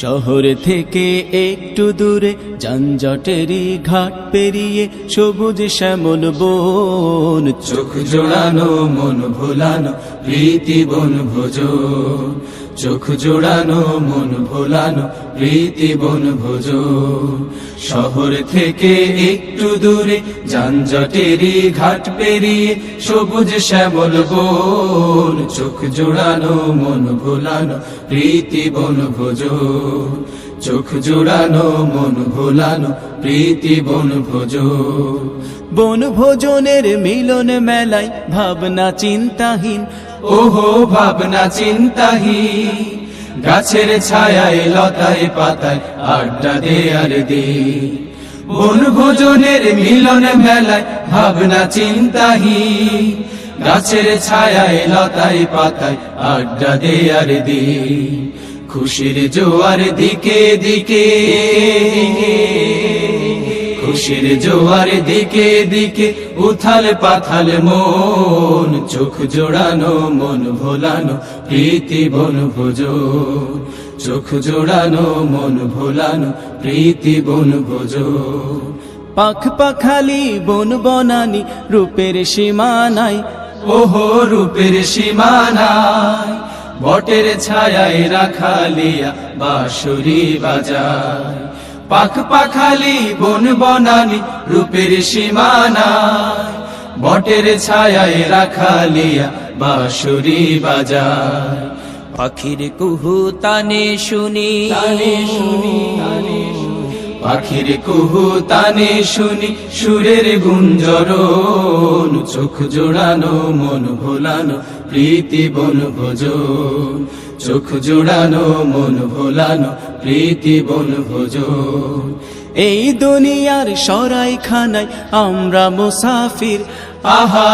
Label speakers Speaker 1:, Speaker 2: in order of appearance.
Speaker 1: শহর থেকে একটু দূরে যানজটেরই ঘাট পেরিয়ে সবুজ শ্যামল বন,
Speaker 2: চোখ জোড়ানো, মন ভোলানো, প্রীতি বন ভোজ চোখ জোড়ানো, মন ভোলানো, প্রীতি বন ভোজ শহর থেকে একটু দূরে যানজটেরই ঘাট পেরিয়ে সবুজ শ্যামল বন, চোখ জোড়ানো, মন ভোলানো, প্রীতি বন ভোজ চোখ জোড়ানো মন ভোলানো প্রীতি বন ভোজ
Speaker 1: বন ভোজনের মিলন মেলায় ভাবনা চিন্তাহীন।
Speaker 2: ওহো ভাবনা চিন্তাহি গাছের ছায়ায় লতায় পাতায় আড্ডা দে আর দে বন ভোজনের মিলন মেলায় ভাবনা চিন্তাহি গাছের ছায়ায় লতায় পাতায় আড্ডা দে আর দে খুশির জোয়ার দিকে দিকে, খুশির জোয়ার দিকে দিকে, উথাল পাথাল মন, চোখ জোড়ানো, মন ভোলানো, প্রীতি বন ভোজ চোখ জোড়ানো, মন ভোলানো, প্রীতি বন ভোজ
Speaker 1: পাখ পাখালি, বন বনানি, রূপের সীমানায়,
Speaker 2: ওহো রূপের সীমানায় বটের ছায়ায় রাখালিয়া বাঁশুরি বাজায়। পাখ পাখালি বন বনানি রূপের সীমানা বটের ছায়ায় রাখালিয়া বাঁশুরি বাজায়।
Speaker 1: পাখির কুহু তানে শুনি
Speaker 2: শুনি পাখির কুহু তানে শুনি, সুরের গুঞ্জরণ, চোখ জোড়ানো, মন ভোলানো, প্রীতি বন ভোজ চোখ জোড়ানো, মন ভোলানো, প্রীতি বন ভোজ
Speaker 1: এই দুনিয়ার সরাই খানায় আমরা মুসাফির
Speaker 2: আহা।